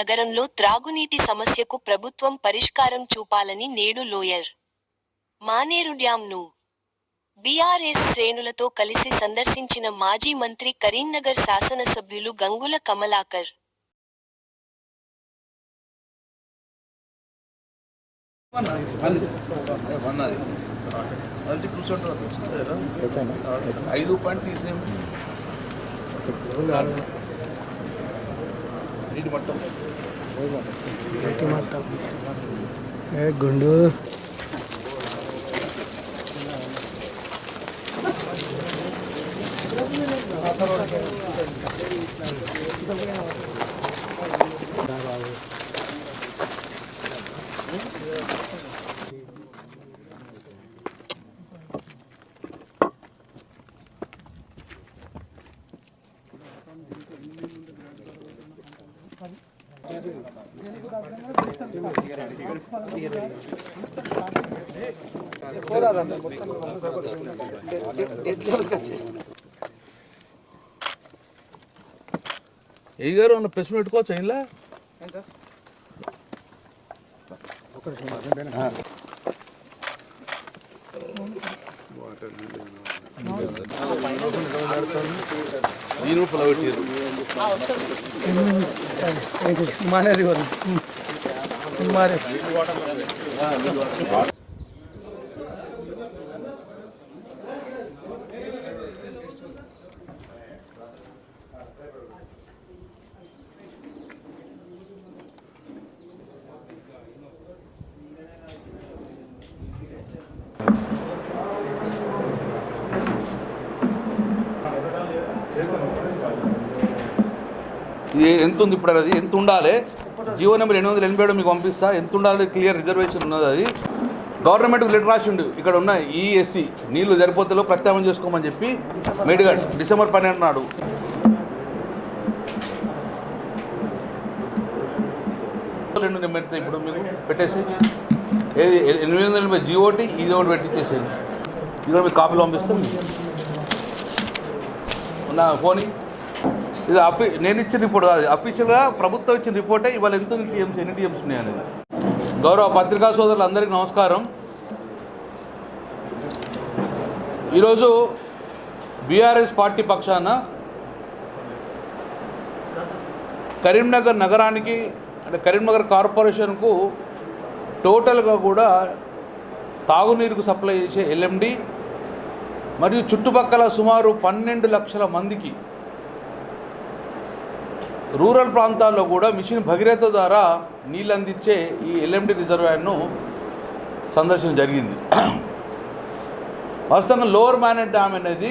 నగరంలో త్రాగునీటి సమస్యకు ప్రభుత్వం పరిష్కారం చూపాలని నేడు లోయర్. మానేరు డ్యాంను బీఆర్ఎస్ శ్రేణులతో కలిసి సందర్శించిన మాజీ మంత్రి కరీంనగర్ శాసనసభ్యులు గంగుల కమలాకర్. ఐదు పాయింట్ తీసేయండి. నీటి మట్టం. ఏ గుండు ఏ గారు అన్న ప్రశ్న పెట్టుకోవచ్చు ఇలా దీని పొల పెట్టారు మానేది మానే ఇది ఎంత ఉంది ఇప్పుడు అది? ఎంత ఉండాలి? జీవో నెంబర్ ఎనిమిది వందల ఎనభై ఏడు మీకు పంపిస్తా. ఎంత ఉండాలి? క్లియర్ రిజర్వేషన్ ఉన్నది అది. గవర్నమెంట్ లెటర్ రాసిండు. ఇక్కడ ఉన్న ఈఎస్సి నీళ్ళు సరిపోతలో ప్రత్యామ్నాయం చేసుకోమని చెప్పి మేడిగడ్ డిసెంబర్ పన్నెండు నాడు. రెండు నెంబర్ ఇప్పుడు మీకు పెట్టేసి. ఏది? ఎనిమిది వందల ఎనభై జియోటి ఇది ఒకటి పెట్టించేసేది ఇది మీకు కాపీలు పంపిస్తాం ఉన్న ఫోన్ ఇది అఫీ నేను ఇచ్చిన రిపోర్ట్ కాదు. అఫీషియల్గా ప్రభుత్వం ఇచ్చిన రిపోర్టే ఇవాళ ఎంత ఉంది టీఎంసీ ఎన్ని టీఎంసీ ఉన్నాయి అనేది. గౌరవ పత్రికా సోదరులందరికీ నమస్కారం. ఈరోజు బీఆర్ఎస్ పార్టీ పక్షాన కరీంనగర్ నగరానికి అంటే కరీంనగర్ కార్పొరేషన్కు టోటల్గా కూడా తాగునీరుకు సప్లై చేసే ఎల్ఎండి మరియు చుట్టుపక్కల సుమారు పన్నెండు లక్షల మందికి రూరల్ ప్రాంతాల్లో కూడా మిషన్ భగీరథ ద్వారా నీళ్ళు అందించే ఈ ఎల్ఎండి రిజర్వాయర్ను సందర్శన జరిగింది. వాస్తవంగా లోవర్ మ్యానెట్ డ్యామ్ అనేది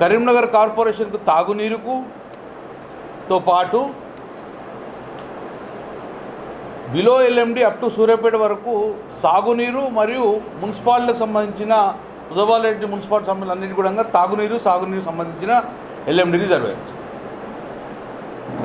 కరీంనగర్ కార్పొరేషన్కు తాగునీరుకు తో పాటు below LMD up to Suryapet వరకు సాగునీరు మరియు మున్సిపాలిటీకి సంబంధించిన ఉదవాలరెడ్డి మున్సిపాలిటీ సంబంధించిన అన్నిటి కూడా తాగునీరు సాగునీరు సంబంధించిన ఎల్ఎండి రిజర్వేర్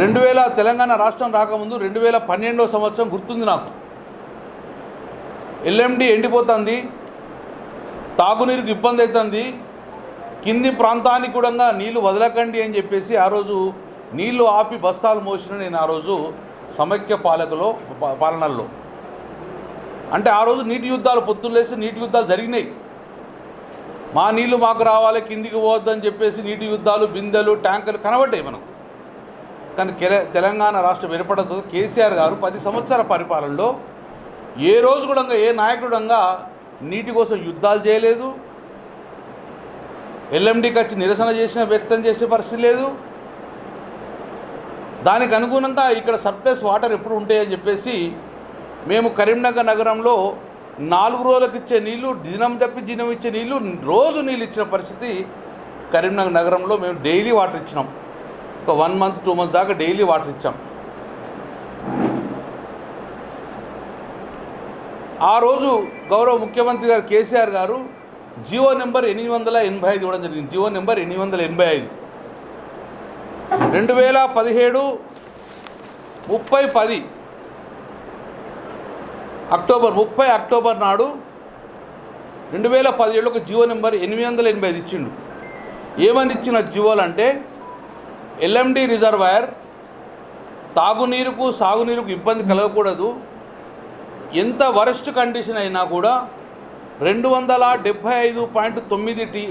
రెండు వేల తెలంగాణ రాష్ట్రం రాకముందు రెండు వేల పన్నెండవ సంవత్సరం గుర్తుంది నాకు. ఎల్ఎండి ఎండిపోతుంది తాగునీరుకి ఇబ్బంది అవుతుంది కింది ప్రాంతానికి కూడా నీళ్ళు వదలకండి అని చెప్పేసి ఆ రోజు నీళ్ళు ఆపి బస్తాలు మోసిన నేను ఆ రోజు సమైక్య పాలకలో పాలనల్లో అంటే ఆ రోజు నీటి యుద్ధాలు పొద్దున్నేసి నీటి యుద్ధాలు జరిగినాయి. మా నీళ్ళు మాకు రావాలి కిందికి పోవద్దని చెప్పేసి నీటి యుద్ధాలు బిందెలు ట్యాంకర్లు కనబడ్డాయి మనకు. కానీ కెల- తెలంగాణ రాష్ట్రం ఏర్పడదు కేసీఆర్ గారు పది సంవత్సరాల పరిపాలనలో ఏ రోజు కూడా ఏ నాయకుడంగా నీటి కోసం యుద్ధాలు చేయలేదు. ఎల్ఎండికి వచ్చి నిరసన చేసిన వ్యక్తం చేసే పరిస్థితి లేదు. దానికి అనుగుణంగా ఇక్కడ సర్ప్లస్ వాటర్ ఎప్పుడు ఉంటాయని చెప్పేసి మేము కరీంనగర్ నగరంలో నాలుగు రోజులకు ఇచ్చే నీళ్ళు దినం తప్పి దినం ఇచ్చే నీళ్ళు రోజు నీళ్ళు ఇచ్చిన పరిస్థితి కరీంనగర్ నగరంలో మేము డైలీ వాటర్ ఇచ్చినాం. ఒక వన్ మంత్ టూ మంత్స్ దాకా డైలీ వాటర్ ఇచ్చాం. ఆ రోజు గౌరవ ముఖ్యమంత్రి గారు కేసీఆర్ గారు జియో నెంబర్ ఎనిమిది వందల ఎనభై ఐదు ఇవ్వడం జరిగింది. జియో నెంబర్ ఎనిమిది వందల ఎనభై ఐదు. రెండు వేల పదిహేడు ముప్పై పది అక్టోబర్ ముప్పై అక్టోబర్ నాడు రెండు వేల పదిహేడులో ఒక జియో నెంబర్ ఎనిమిది వందల ఎనభై ఐదు ఇచ్చిండు. ఏమని ఇచ్చిన జియోలు అంటే ఎల్ఎండి రిజర్వాయర్ తాగునీరుకు సాగునీరుకు ఇబ్బంది కలగకూడదు. ఎంత వరస్ట్ కండిషన్ అయినా కూడా రెండు వందల డెబ్భై ఐదు పాయింట్ తొమ్మిది టీ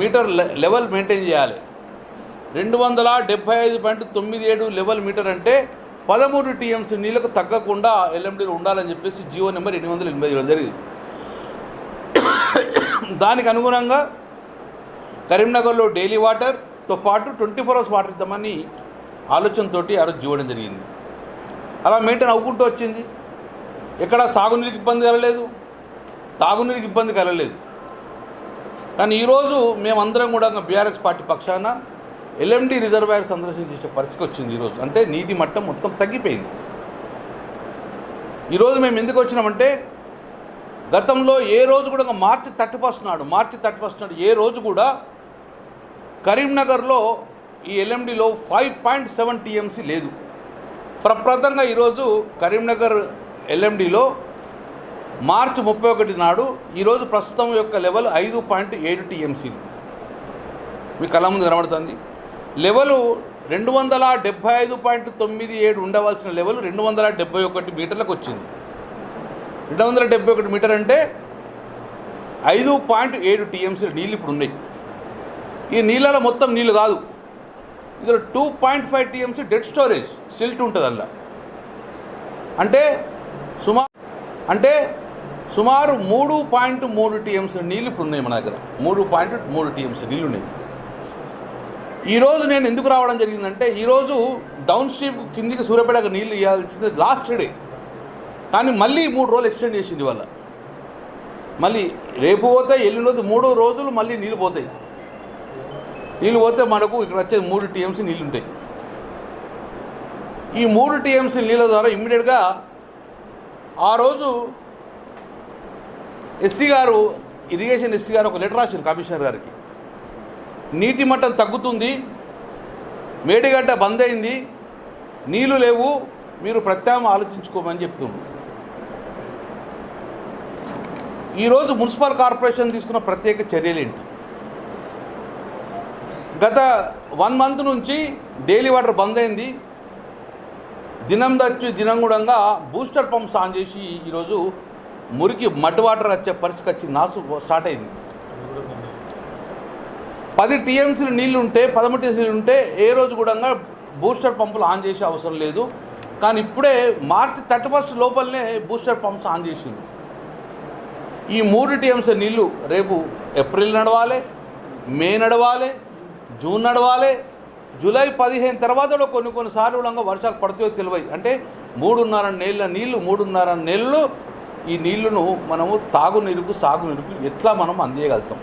మీటర్ లెవెల్ మెయింటైన్ చేయాలి. రెండు వందల డెబ్భై ఐదు పాయింట్ తొమ్మిది ఏడు లెవెల్ మీటర్ అంటే పదమూడు టీఎంసీ నీళ్ళకు తగ్గకుండా ఎల్ఎండీలో ఉండాలని చెప్పేసి జియో నెంబర్ ఎనిమిది వందల ఎనభై ఏడు జరిగింది. దానికి అనుగుణంగా కరీంనగర్లో డైలీ తో పాటు ట్వంటీ ఫోర్ అవర్స్ వాటర్ ఇద్దామని ఆలోచనతోటి ఆ రోజు చూడడం జరిగింది. అలా మెయింటైన్ అవ్వుకుంటూ వచ్చింది. ఎక్కడ సాగునీరికి ఇబ్బంది కలగలేదు. తాగునీరికి ఇబ్బంది కలగలేదు. కానీ ఈరోజు మేమందరం కూడా బీఆర్ఎస్ పార్టీ పక్షాన ఎల్ఎండి రిజర్వాయర్ సందర్శించే పరిస్థితి వచ్చింది ఈరోజు అంటే నీటి మట్టం మొత్తం తగ్గిపోయింది. ఈరోజు మేము ఎందుకు వచ్చినామంటే గతంలో ఏ రోజు కూడా మార్చి థర్టీ ఫస్ట్ నాడు మార్చి థర్టీ ఫస్ట్ నాడు ఏ రోజు కూడా కరీంనగర్లో ఈ ఎల్ఎండిలో ఫైవ్ పాయింట్ సెవెన్ టీఎంసీ లేదు. ప్రప్రదంగా ఈరోజు కరీంనగర్ ఎల్ఎండిలో మార్చి ముప్పై ఒకటి నాడు ఈరోజు ప్రస్తుతం యొక్క లెవెల్ ఐదు పాయింట్ ఏడు టీఎంసీలు. మీ కళ ముందు కనబడుతుంది. లెవెలు రెండు వందల డెబ్బై ఐదు పాయింట్ తొమ్మిది ఏడు ఉండవలసిన లెవెల్ రెండు వందల డెబ్బై ఒకటి మీటర్లకు వచ్చింది. రెండు వందల డెబ్బై ఒకటి మీటర్ అంటే ఐదు పాయింట్ ఏడు టీఎంసీ నీళ్ళు ఇప్పుడు ఉన్నాయి. ఈ నీళ్ళలో మొత్తం నీళ్ళు కాదు. ఇందులో two point five TMC dead storage silt ఉంటుంది అందులో. అంటే సుమారు అంటే సుమారు మూడు పాయింట్ మూడు టీఎంసీ నీళ్ళు ఇప్పుడు ఉన్నాయి మన దగ్గర. మూడు పాయింట్ మూడు టీఎంసీ నీళ్ళు ఉన్నాయి. ఈరోజు నేను ఎందుకు రావడం జరిగిందంటే ఈరోజు డౌన్ స్ట్రీమ్ కిందికి సూర్యాపేటకు నీళ్ళు ఇవ్వాల్సింది లాస్ట్ డే కానీ మళ్ళీ మూడు రోజులు ఎక్స్టెండ్ చేసింది వల్ల మళ్ళీ రేపు పోతాయి ఎల్లుండి మూడు రోజులు మళ్ళీ నీళ్ళు పోతాయి. నీళ్ళు పోతే మనకు ఇక్కడ వచ్చేది మూడు టీఎంసీ నీళ్ళు ఉంటాయి ఈ మూడు టీఎంసీ నీళ్ళ ద్వారా ఇమ్మీడియట్గా ఆ రోజు ఎస్సీ గారు ఇరిగేషన్ ఎస్సీ గారు ఒక లెటర్ రాశారు కమిషనర్ గారికి. నీటి మట్టం తగ్గుతుంది మేడిగడ్డ బంద్ అయింది నీళ్ళు లేవు మీరు ప్రత్యామ ఆలోచించుకోమని చెప్తుంది ఈరోజు మున్సిపల్ కార్పొరేషన్ తీసుకున్న ప్రత్యేక చర్యలు ఏంటి గత వన్ మంత్ నుంచి డైలీ వాటర్ బంద్ అయింది. దినం దచ్చి దినం కూడా బూస్టర్ పంప్స్ ఆన్ చేసి ఈరోజు మురికి మడ్ వాటర్ వచ్చే పరిస్థితి వచ్చి నాసు స్టార్ట్ అయింది. పది టీఎంసీలు నీళ్ళు ఉంటే పదమూడు టీఎంసీలు ఉంటే ఏ రోజు కూడా బూస్టర్ పంపులు ఆన్ చేసే అవసరం లేదు. కానీ ఇప్పుడే మార్చి థర్టీ ఫస్ట్ లోపలనే బూస్టర్ పంప్స్ ఆన్ చేసింది ఈ మూడు టీఎంసీ నీళ్ళు రేపు ఏప్రిల్ నడవాలి మే నడవాలి జూన్ నడవాలి జూలై పదిహేను తర్వాత కూడా కొన్ని కొన్నిసార్లు వర్షాలు పడతాయో తెలివై. అంటే మూడున్నర నెలల నీళ్ళు మూడున్నర నెలలు ఈ నీళ్ళను మనము తాగునీరుకు సాగునీరుకు ఎట్లా మనం అందియగలుగుతాం?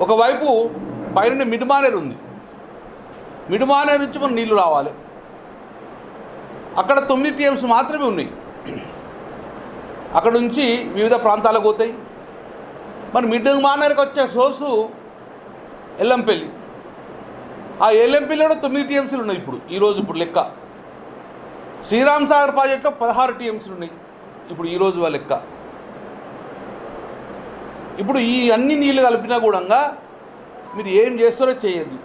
ఒకవైపు పైన మిడిమానేరు ఉంది. మిడిమానేరు నుంచి మనం నీళ్ళు రావాలి. అక్కడ తొమ్మిది టీఎంస్ మాత్రమే ఉన్నాయి. అక్కడ నుంచి వివిధ ప్రాంతాలకు పోతాయి. మరి మిడ్ మానేరుకి వచ్చే సోర్సు ఎల్లంపల్లి. ఆ ఎల్లంపల్లిలో తొమ్మిది టీఎంసీలు ఉన్నాయి ఇప్పుడు ఈరోజు ఇప్పుడు లెక్క. శ్రీరామ్ సాగర్ ప్రాజెక్టులో పదహారు టీఎంసీలు ఉన్నాయి ఇప్పుడు ఈరోజు ఆ లెక్క. ఇప్పుడు ఈ అన్ని నీళ్ళు కలిపినా కూడా మీరు ఏం చేస్తారో చేయండి.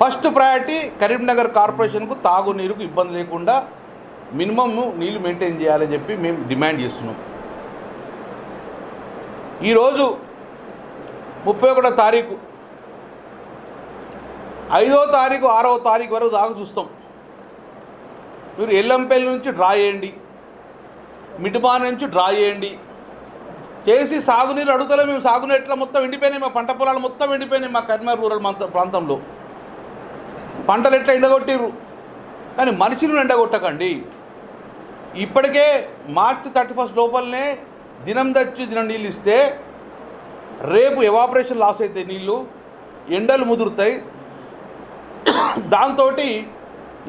ఫస్ట్ ప్రయారిటీ కరీంనగర్ కార్పొరేషన్కు తాగునీరుకు ఇబ్బంది లేకుండా మినిమమ్ నీళ్ళు మెయింటైన్ చేయాలని చెప్పి మేము డిమాండ్ చేస్తున్నాం. ఈరోజు ముప్పై ఒకటో తారీఖు. ఐదో తారీఖు ఆరవ తారీఖు వరకు దాకా చూస్తాం. మీరు ఎల్లంపల్లి నుంచి డ్రా చేయండి. మిడ్మాన్ నుంచి డ్రా చేయండి. చేసి సాగునీరు అడుగుతలే మేము. సాగునీరు ఎట్లా మొత్తం ఎండిపోయినాయి? మా పంట పొలాలు మొత్తం ఎండిపోయినాయి మా కరీంనగర్ రూరల్ మంత ప్రాంతంలో. పంటలు ఎట్లా ఎండగొట్టిర్రు? కానీ మనుషులను ఎండగొట్టకండి. ఇప్పటికే మార్చి థర్టీ ఫస్ట్ లోపలనే దినం దచ్చి దినం నీళ్ళు ఇస్తే రేపు ఎవాపరేషన్ లాస్ అవుతాయి నీళ్ళు ఎండలు ముదురుతాయి. దాంతో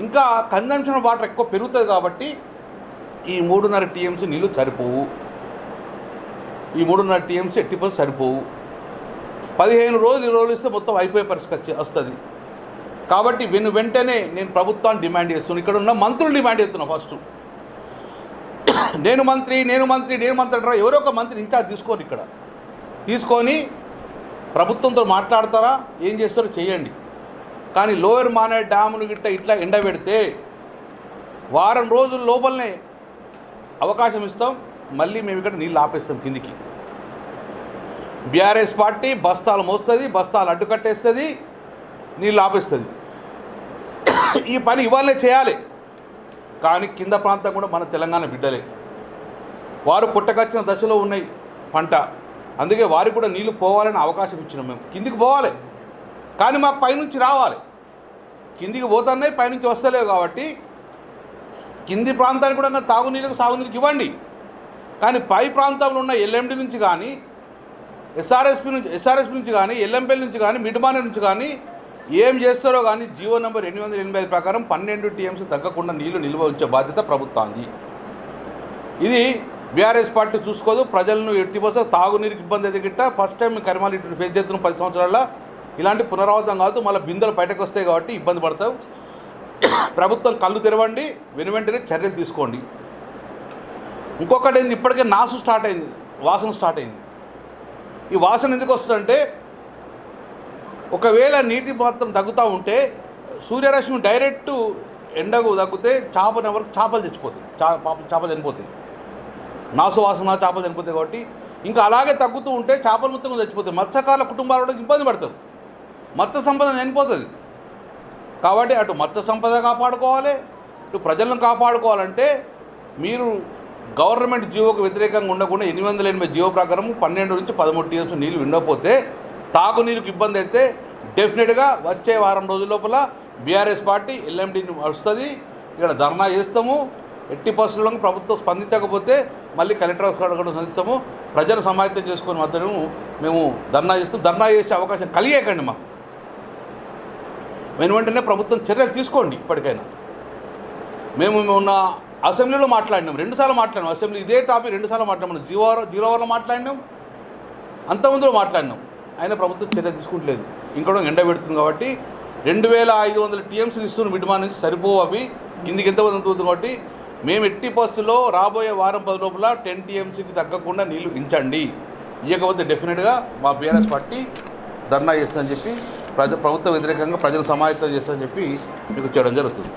ఇంకా కన్జంప్షన్ వాటర్ ఎక్కువ పెరుగుతుంది కాబట్టి ఈ మూడున్నర టీఎంసీ నీళ్ళు సరిపోవు. ఈ మూడున్నర టీఎంసీ ఎట్టి పర్సెంట్ సరిపోవు. పదిహేను రోజులు ఇరవై రోజులు ఇస్తే మొత్తం అయిపోయే పరిస్థితి వస్తుంది. కాబట్టి వెను వెంటనే నేను ప్రభుత్వాన్ని డిమాండ్ చేస్తున్నాను. ఇక్కడ ఉన్న మంత్రులు డిమాండ్ చేస్తున్నా ఫస్ట్ నేను మంత్రి నేను మంత్రి నేను మంత్రి అంటారా? ఎవరో ఒక మంత్రి ఇంకా తీసుకోని ఇక్కడ. తీసుకొని ప్రభుత్వంతో మాట్లాడతారా? ఏం చేస్తారో చేయండి కానీ లోయర్ మానే డ్యాములు గిట్ట ఇట్లా ఎండబెడితే వారం రోజుల లోపలనే అవకాశం ఇస్తాం. మళ్ళీ మేము ఇక్కడ నీళ్ళు ఆపేస్తాం కిందికి. బీఆర్ఎస్ పార్టీ బస్తాలు మోస్తుంది బస్తాలు అడ్డుకట్టేస్తుంది నీళ్ళు ఆపేస్తుంది. ఈ పని ఇవాళే చేయాలి. కానీ కింద ప్రాంతం కూడా మన తెలంగాణ బిడ్డలే. వారు పుట్టకొచ్చిన దశలో ఉన్నాయి పంట. అందుకే వారికి కూడా నీళ్ళు పోవాలని అవకాశం ఇచ్చినాం మేము. కిందికి పోవాలి. కానీ మాకు పైనుంచి రావాలి. కిందికి పోతున్నాయి పైనుంచి వస్తలేవు కాబట్టి కింది ప్రాంతానికి కూడా ఇంకా తాగునీళ్ళకి సాగునీరుకి ఇవ్వండి. కానీ పై ప్రాంతంలో ఉన్న ఎల్ఎండి నుంచి కానీ ఎస్ఆర్ఎస్పి నుంచి ఎస్ఆర్ఎస్పి నుంచి కానీ ఎల్ఎంపల్లి నుంచి కానీ మిడ్మానే నుంచి కానీ ఏం చేస్తారో కానీ జీవో నెంబర్ ఎనిమిది వందల ఎనభై ఐదు ప్రకారం పన్నెండు టీఎంసీ తగ్గకుండా నీళ్ళు నిల్వ ఉంచే బాధ్యత ప్రభుత్వానికి ఇది బీఆర్ఎస్ పార్టీ చూసుకోదు ప్రజలను ఎట్టి తాగునీరుకి ఇబ్బంది అయితే గిట్ట ఫస్ట్ టైం కరిమాలి ఇటు ఫేస్ చేస్తున్నాం పది సంవత్సరాల ఇలాంటి పునరావృతం కాదు మళ్ళీ బిందెలు బయటకు వస్తాయి కాబట్టి ఇబ్బంది పడతావు. ప్రభుత్వం కళ్ళు తెరవండి వెను వెంటనే చర్యలు తీసుకోండి. ఇంకొకటి ఏంది ఇప్పటికే నాసు స్టార్ట్ అయింది వాసన స్టార్ట్ అయింది. ఈ వాసన ఎందుకు వస్తుందంటే ఒకవేళ నీటి మాత్రం తగ్గుతూ ఉంటే సూర్యరశ్మి డైరెక్ట్ ఎండకు తగ్గితే చేపను ఎవరికి చేపలు చచ్చిపోతుంది చా పాప- చేపలు చనిపోతాయి. నాసువాసన చేపలు చనిపోతాయి కాబట్టి ఇంకా అలాగే తగ్గుతూ ఉంటే చేపలు మొత్తం చచ్చిపోతాయి. మత్స్యకారుల కుటుంబాలు కూడా ఇబ్బంది పడతారు. మత్స్య సంపద చనిపోతుంది. కాబట్టి అటు మత్స్య సంపద కాపాడుకోవాలి ఇటు ప్రజలను కాపాడుకోవాలంటే మీరు గవర్నమెంట్ జీవోకు వ్యతిరేకంగా ఉండకుండా ఎనిమిది వందల ఎనభై జీవో ప్రకారం పన్నెండు నుంచి పదమూడు టీఎస్ నీళ్ళు విండకపోతే తాగునీరుకి ఇబ్బంది అయితే డెఫినెట్గా వచ్చే వారం రోజుల లోపల బీఆర్ఎస్ పార్టీ ఎల్ఎండీని వస్తుంది ఇక్కడ ధర్నా చేస్తాము. ఎట్టి పరిస్థితుల్లో ప్రభుత్వం స్పందించకపోతే మళ్ళీ కలెక్టర్ కూడా సంధిస్తాము. ప్రజలు సమాయత్తం చేసుకుని మాత్రము మేము ధర్నా చేస్తూ ధర్నా చేసే అవకాశం కలిగేయకండి మాకు. వెను వెంటనే ప్రభుత్వం చర్యలు తీసుకోండి ఇప్పటికైనా. మేము ఉన్న అసెంబ్లీలో మాట్లాడినాం రెండుసార్లు మాట్లాడినాం. అసెంబ్లీ ఇదే టాపిక్ రెండుసార్లు మాట్లాడినాం. జీవో జీరో వరకు మాట్లాడినాం. అంతకుముందులో మాట్లాడినాం. అయినా ప్రభుత్వం చర్య తీసుకుంటలేదు. ఇంకోటి ఎండ పెడుతుంది కాబట్టి రెండు వేల ఐదు వందల టీఎంసీలు ఇస్తున్న మిడ్మా నుంచి సరిపోవు అవి. కిందికి ఎంత అవుతుంది కాబట్టి మేము ఎట్టి బస్సులో రాబోయే వారం పది లోపల టెన్ టీఎంసీకి తగ్గకుండా నీళ్ళు ఇచ్చండి ఇవ్వకపోతే డెఫినెట్గా మా బీఆర్ఎస్ పార్టీ ధర్నా చేస్తుందని చెప్పి ప్రజ ప్రభుత్వ వ్యతిరేకంగా ప్రజలు సమాయత్తం చేస్తామని చెప్పి మీకు చేయడం జరుగుతుంది.